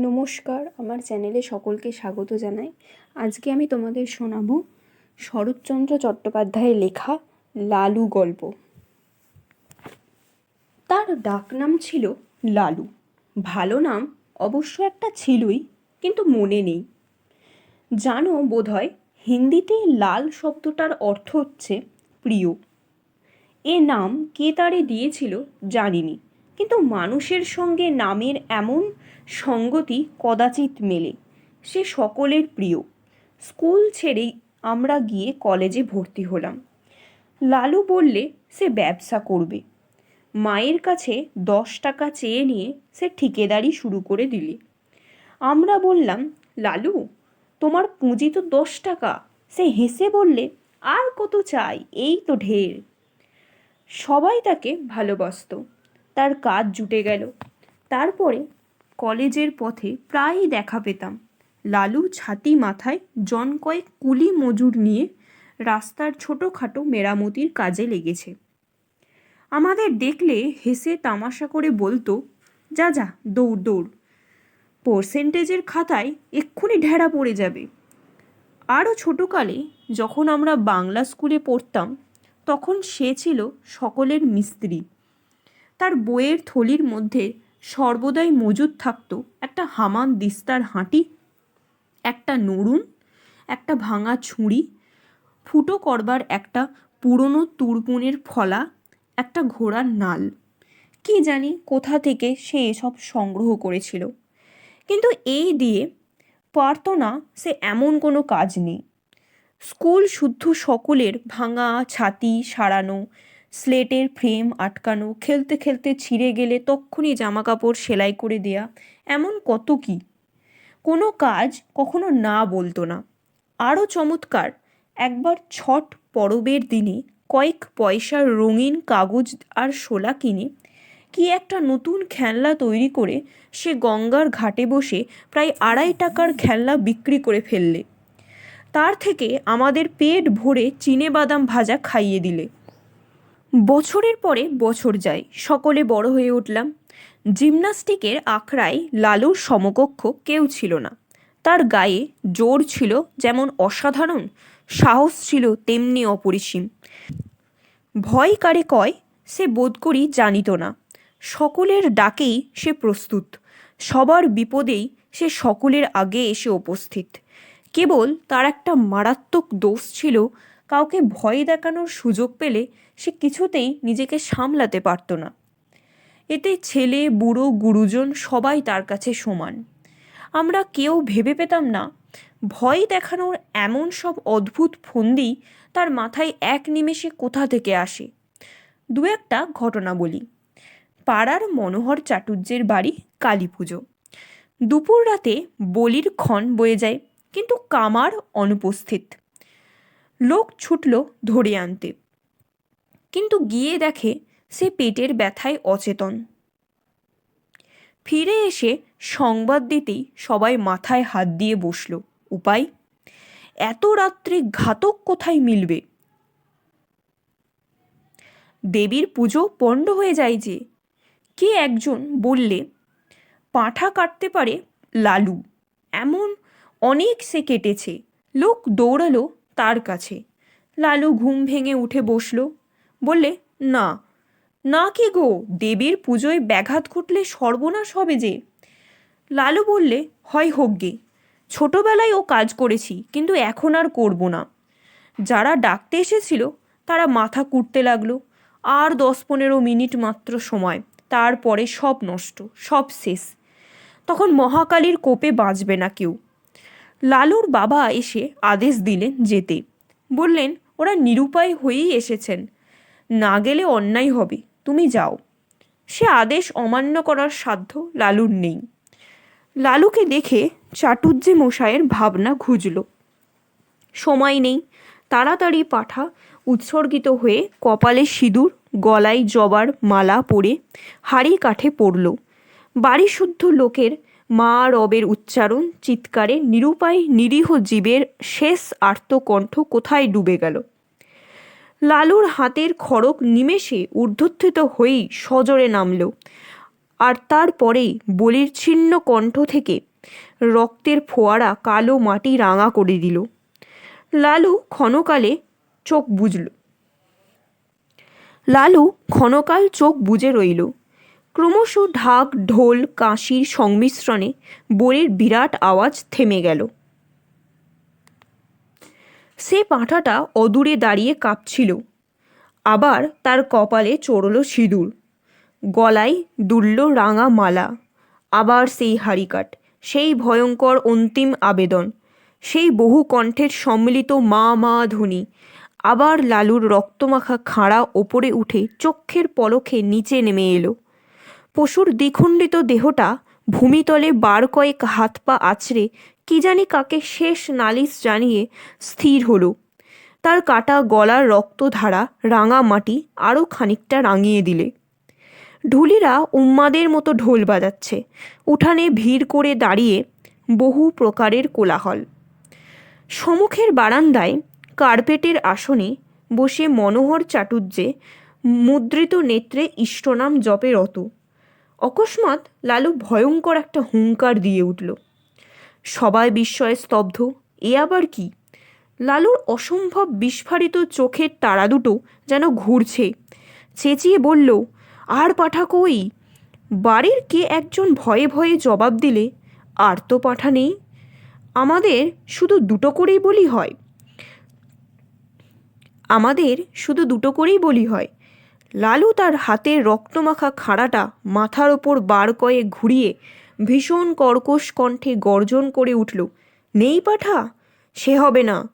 নমস্কার, আমার চ্যানেলে সকলকে স্বাগত জানাই। আজকে আমি তোমাদের শোনাবো শরৎচন্দ্র চট্টোপাধ্যায়ের লেখা লালু গল্প। তার ডাকনাম ছিল লালু। ভালো নাম অবশ্য একটা ছিলই, কিন্তু মনে নেই। জানো বোধহয়, হিন্দিতে লাল শব্দটার অর্থ হচ্ছে প্রিয়। এ নাম কে তারে দিয়েছিল জানিনি। কিন্তু মানুষের সঙ্গে নামের এমন সঙ্গতি কদাচিৎ মেলে। সে সকলের প্রিয়। স্কুল ছেড়ে আমরা গিয়ে কলেজে ভর্তি হলাম। লালু বললে, সে ব্যবসা করবে। মায়ের কাছে দশ টাকা চেয়ে নিয়ে সে ঠিকেদারি শুরু করে দিলে। আমরা বললাম, লালু, তোমার পুঁজি তো দশ টাকা। সে হেসে বললে, আর কত চাই, এই তো ঢের। সবাই তাকে ভালোবাসত। তার কাজ জুটে গেল। তারপরে কলেজের পথে প্রায়ই দেখা পেতাম। লালু ছাতি মাথায় জন কয়েক কুলি মজুর নিয়ে রাস্তার ছোটোখাটো মেরামতির কাজে লেগেছে। আমাদের দেখলে হেসে তামাশা করে বলতো, যা যা, দৌড় দৌড়। পার্সেন্টেজের খাতায় এক্ষুনি ঢেড়া পড়ে যাবে। আরও ছোটোকালে যখন আমরা বাংলা স্কুলে পড়তাম, তখন সে ছিল সকলের মিস্ত্রি। তার বইয়ের থলির মধ্যে সর্বদাই মজুদ থাকত একটা হামান দিস্তার হাঁটি, একটা নড়ুন একটা ভাঙা ছুরি, ফুটো করবার একটা পুরনো তুরপুনের ফলা, একটা ঘোড়ার নাল। কি জানি কোথা থেকে সে এসব সংগ্রহ করেছিল। কিন্তু এই দিয়ে পারত না সে এমন কোনো কাজ নেই। স্কুল শুদ্ধ সকলের ভাঙা ছাতি সারানো স্লেটের ফ্রেম আটকানো, খেলতে খেলতে ছিঁড়ে গেলে তক্ষুনি জামা কাপড় সেলাই করে দেয়া, এমন কত কি? কোনো কাজ কখনো না বলতো না। আরও চমৎকার, একবার ছট পরবের দিনে কয়েক পয়সার রঙিন কাগজ আর শোলা কিনে, কি একটা নতুন খেলনা তৈরি করে সে গঙ্গার ঘাটে বসে প্রায় আড়াই টাকার খেলনা বিক্রি করে ফেললে। তার থেকে আমাদের পেট ভরে চিনে বাদাম ভাজা খাইয়ে দিলে। বছরের পরে বছর যায়, সকলে বড় হয়ে উঠলাম। জিমনাস্টিকের আখড়ায় লালুর সমকক্ষ কেউ ছিল না। তার গায়ে জোর ছিল যেমন অসাধারণ, সাহস ছিল তেমনি অপরিসীম। ভয় কারে কয়, সে বোধ করি জানিত না। সকলের ডাকেই সে প্রস্তুত, সবার বিপদেই সে সকলের আগে এসে উপস্থিত। কেবল তার একটা মারাত্মক দোষ ছিল, কাউকে ভয় দেখানোর সুযোগ পেলে সে কিছুতেই নিজেকে সামলাতে পারত না। এতে ছেলে, বুড়ো, গুরুজন সবাই তার কাছে সমান। আমরা কেউ ভেবে পেতাম না, ভয় দেখানোর এমন সব অদ্ভুত ফন্দি তার মাথায় এক নিমেষে কোথা থেকে আসে। দু একটা ঘটনা বলি। পাড়ার মনোহর চাটুর্যের বাড়ি কালী পুজো দুপুর রাতে বলির ক্ষণ বয়ে যায়, কিন্তু কামার অনুপস্থিত। লোক ছুটল ধরে আনতে। কিন্তু গিয়ে দেখে সে পেটের ব্যথায় অচেতন। ফিরে এসে সংবাদ দিতেই সবাই মাথায় হাত দিয়ে বসল। উপায়? এত রাত্রে ঘাতক কোথায় মিলবে? দেবীর পুজো পণ্ড হয়ে যায় যে। কে একজন বললে, পাঁঠা কাটতে পারে লালু। এমন অনেক সে কেটেছে। লোক দৌড়ালো তার কাছে। লালু ঘুম ভেঙে উঠে বসল। বললে, না। না কি গো? দেবীর পুজোয় ব্যাঘাত ঘটলে সর্বনাশ হবে যে। লালু বললে, হয় হোক গে ছোটোবেলায় ও কাজ করেছি, কিন্তু এখন আর করব না। যারা ডাকতে এসেছিল, তারা মাথা কুটতে লাগল। আর দশ পনেরো মিনিট মাত্র সময়, তারপরে সব নষ্ট, সব শেষ। তখন মহাকালীর কোপে বাঁচবে না কেউ। লালুর বাবা এসে আদেশ দিলেন যেতে। বললেন, ওরা নিরুপায় হয়েই এসেছেন। না গেলে অন্যায় হবে। তুমি যাও। সে আদেশ অমান্য করার সাধ্য লালুর নেই। লালুকে দেখে চাটুজ্জে মশায়ের ভাবনা ঘুজল। সময় নেই। তাড়াতাড়ি পাঠা উৎসর্গিত হয়ে কপালে সিঁদুর, গলায় জবার মালা পরে হাড়ি কাঠে পড়ল। বাড়িশুদ্ধ লোকের মা রবের উচ্চারণ চিৎকারে নিরুপায় নিরীহ জীবের শেষ আর্তকণ্ঠ কোথায় ডুবে গেল? লালুর হাতের খড়ক নিমেষে ঊর্ধ্বত্থিত হয়েই সজোরে নামল। আর তারপরেই বলির ছিন্ন কণ্ঠ থেকে রক্তের ফোয়ারা কালো মাটি রাঙা করে দিল। লালু ক্ষণকালে চোখ বুঝল লালু ক্ষণকাল চোখ বুজে রইল। ক্রমশ ঢাক, ঢোল কাঁসির সংমিশ্রণে বলির বিরাট আওয়াজ থেমে গেল। সে পাঁঠাটা অদূরে দাঁড়িয়ে কাঁপছিল। আবার তার কপালে চড়ল সিঁদুর। গলায় দুলল রাঙা মালা। আবার সেই হাড়িকাঠ, সেই ভয়ঙ্কর অন্তিম আবেদন, সেই বহু কণ্ঠের সম্মিলিত মা মা ধ্বনি। আবার লালুর রক্তমাখা খাঁড়া ওপরে উঠে চক্ষের পলকে নিচে নেমে এলো। পশুর দ্বিখণ্ডিত দেহটা ভূমিতলে বার কয়েক হাত পা আছড়ে কি জানি কাকে শেষ নালিশ জানিয়ে স্থির হলো। তার কাটা গলার রক্তধারা, রাঙা মাটি আরও খানিকটা রাঙিয়ে দিলে। ঢুলিরা উম্মাদের মতো ঢোল বাজাচ্ছে। উঠানে ভিড় করে দাঁড়িয়ে বহু প্রকারের কোলাহল। সম্মুখের বারান্দায় কার্পেটের আসনে বসে মনোহর চাটুর্যে মুদ্রিত নেত্রে ইষ্টনাম জপে রত। অকস্মাৎ লালু ভয়ঙ্কর একটা হুঙ্কার দিয়ে উঠল। সবাই বিস্ময়ে স্তব্ধ। এ আবার কি? লালুর অসম্ভব বিস্ফারিত চোখের তারা দুটো যেন ঘুরছে। চেঁচিয়ে বলল, আর পাঠা কই? বাড়ির কে একজন ভয়ে ভয়ে জবাব দিলে? আর তো পাঠা নেই। আমাদের শুধু দুটো করেই বলি হয়। আমাদের শুধু দুটো করেই বলি হয়। লালু তার হাতের রক্তমাখা খাড়াটা মাথার ওপর বার কয়ে ঘুরিয়ে ভীষণ কর্কশ কণ্ঠে গর্জন করে উঠল, নেই পাঠা, সে হবে না।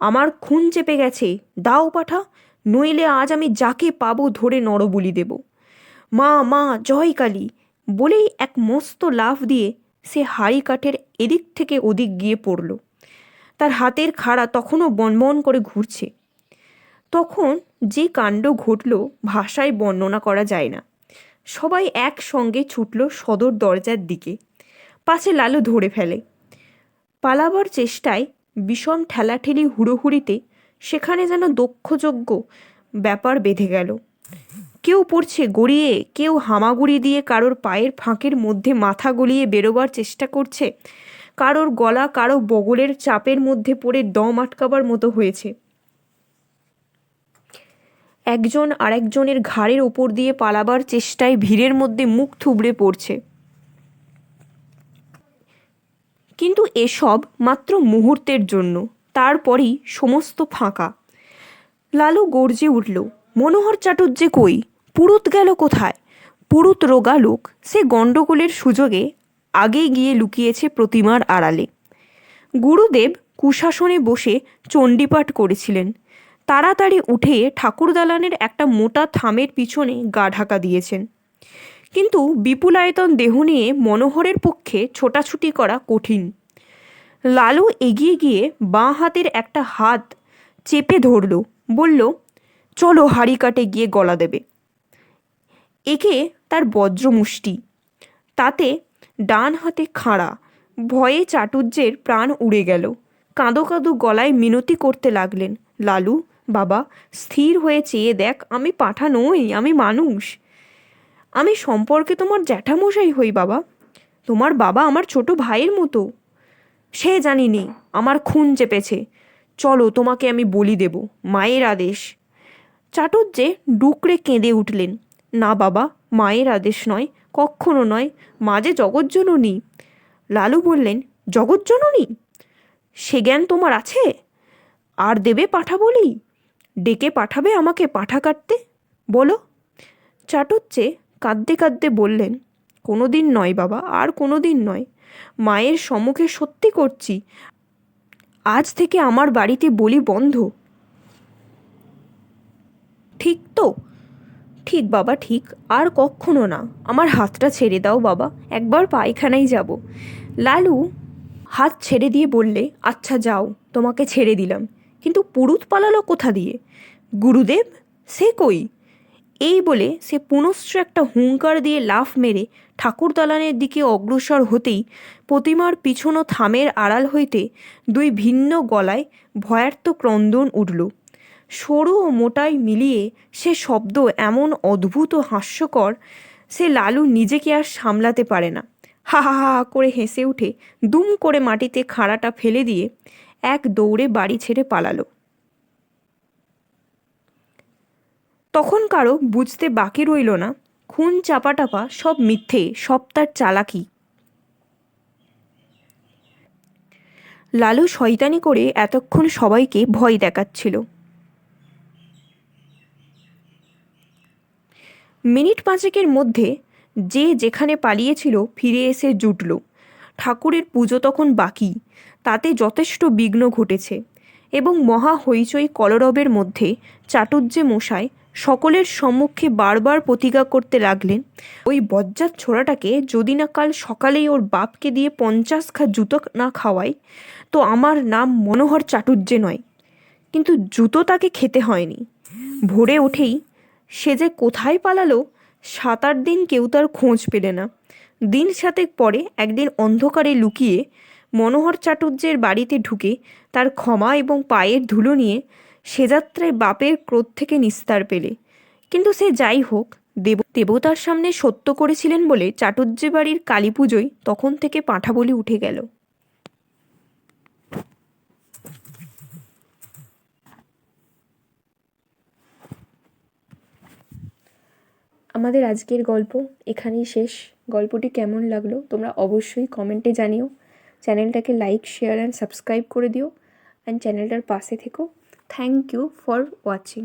আমার খুন চেপে গেছে, দাও পাঠা, নইলে আজ আমি যাকে পাবো ধরে নরবলি দেব। মা মা, জয় কালী! বলেই এক মস্ত লাফ দিয়ে সে হাড়ি কাঠের এদিক থেকে ওদিক গিয়ে পড়ল। তার হাতের খাড়া তখনও বনবন করে ঘুরছে। তখন যে কাণ্ড ঘটল ভাষায় বর্ণনা করা যায় না। সবাই একসঙ্গে ছুটল সদর দরজার দিকে। পাশে লালু ধরে ফেলে। পালাবার চেষ্টায় বিষম ঠেলাঠেলি হুড়োহুড়িতে সেখানে যেন দক্ষযোগ্য ব্যাপার বেঁধে গেল। কেউ পড়ছে গড়িয়ে, কেউ হামাগুড়ি দিয়ে কারোর পায়ের ফাঁকের মধ্যে মাথা গলিয়ে বেরোবার চেষ্টা করছে। কারোর গলা কারও বগলের চাপের মধ্যে পড়ে দম আটকাবার মতো হয়েছে। একজন আরেকজনের ঘাড়ের ওপর দিয়ে পালাবার চেষ্টায় ভিড়ের মধ্যে মুখ থুবড়ে পড়ছে। কিন্তু এসব মাত্র মুহূর্তের জন্য, তারপরই সমস্ত ফাঁকা। লালু গর্জে উঠল, মনোহর চাটুর্যে কই? পুরুত গেল কোথায়? পুরুত রোগা লোক, সে গণ্ডগোলের সুযোগে আগে গিয়ে লুকিয়েছে প্রতিমার আড়ালে। গুরুদেব কুশাসনে বসে চণ্ডীপাঠ করেছিলেন। তাড়াতাড়ি উঠে ঠাকুর দালানের একটা মোটা থামের পিছনে গা ঢাকা দিয়েছেন। কিন্তু বিপুলায়তন দেহ নিয়ে মনোহরের পক্ষে ছোটাছুটি করা কঠিন। লালু এগিয়ে গিয়ে বাঁ হাতের একটা হাত চেপে ধরল, বলল, চলো হাড়ি কাটে গিয়ে গলা দেবে। একে তার বজ্রমুষ্টি তাতে ডান হাতে খাড়া, ভয়ে চাটুর্যের প্রাণ উড়ে গেল। কাঁদো কাঁদো গলায় মিনতি করতে লাগলেন লালু। বাবা, স্থির হয়ে চেয়ে দেখ, আমি পাঠা নই আমি মানুষ। আমি সম্পর্কে তোমার জ্যাঠামশাই হই বাবা। তোমার বাবা আমার ছোট ভাইয়ের মতো। সে জানি নে আমার খুন চেপেছে। চলো, তোমাকে আমি বলি দেব, মায়ের আদেশ। চাটুর্যে ডুকরে কেঁদে উঠলেন। না বাবা, মায়ের আদেশ নয় কক্ষণও নয় মাঝে জগজ্জননী। লালু বললেন, জগজ্জননী? সে জ্ঞান তোমার আছে? আর দেবে পাঠা বলি ডেকে পাঠাবে আমাকে পাঠা কাটতে? বলো। চাটুচ্চে কাঁদতে কাঁদতে বললেন কোনো দিন নয় বাবা, আর কোনো দিন নয়। মায়ের সম্মুখে সত্যি করছি, আজ থেকে আমার বাড়িতে বলি বন্ধ। ঠিক তো, ঠিক বাবা, ঠিক, আর কখনো না। আমার হাতটা ছেড়ে দাও বাবা, একবার পায়খানায় যাব। লালু হাত ছেড়ে দিয়ে বললে আচ্ছা যাও, তোমাকে ছেড়ে দিলাম। কিন্তু পুরুত পালালো কোথা দিয়ে? গুরুদেব, সে কই? এই বলে সে পুনশ্চ একটা হুঙ্কার দিয়ে লাফ মেরে ঠাকুর দালানের দিকে অগ্রসর হতেই প্রতিমার পিছনো থামের আড়াল হইতে দুই ভিন্ন গলায় ভয়ার্থ ক্রন্দন উঠল। সরু ও মোটাই মিলিয়ে সে শব্দ এমন অদ্ভুত হাস্যকর, সে লালু নিজেকে আর সামলাতে পারে না। হা হা হা করে হেসে উঠে দুম করে মাটিতে খাড়াটা ফেলে দিয়ে এক দৌড়ে বাড়ি ছেড়ে পালালো। তখন কারও বুঝতে বাকি রইল না। খুন চাপাটাপা সব মিথ্যে, সব তার চালাকি। লালু শয়তানি করে এতক্ষণ সবাইকে ভয় দেখাচ্ছিল। মিনিট পাঁচেকের মধ্যে যে যেখানে পালিয়েছিল ফিরে এসে জুটল। ঠাকুরের পুজো তখন বাকি। তাতে যথেষ্ট বিঘ্ন ঘটেছে এবং মহা হইচই কলরবের মধ্যে চাটুর্যে মশাই সকলের সম্মুখে বারবার প্রতিজ্ঞা করতে লাগলেন, ওই বজ্জাত ছোড়াটাকে যদি না কাল সকালেই ওর বাপকে দিয়ে পঞ্চাশ খা জুতো না খাওয়াই, তো আমার নাম মনোহর চাটুর্যে নয়। কিন্তু জুতো তাকে খেতে হয়নি। ভোরে উঠেই সে যে কোথায় পালালো সাত আট দিন কেউ তার খোঁজ পেলে না। দিন সাতেক পরে একদিন অন্ধকারে লুকিয়ে মনোহর চাটুর্যের বাড়িতে ঢুকে তার ক্ষমা এবং পায়ের ধুলো নিয়ে সে যাত্রায় বাপের ক্রোধ থেকে নিস্তার পেলে। কিন্তু সে যাই হোক, দেব দেবতার সামনে সত্য করেছিলেন বলে চাটুর্যে বাড়ির কালী পুজোয় তখন থেকে পাঁঠা বলি উঠে গেল। আমাদের আজকের গল্প এখানেই শেষ। গল্পটি কেমন লাগল তোমরা অবশ্যই কমেন্টে জানিও। চ্যানেলটাকে লাইক শেয়ার অ্যান্ড সাবস্ক্রাইব করে দিও অ্যান্ড চ্যানেলটার পাশে থেকো থ্যাংক ইউ ফর ওয়াচিং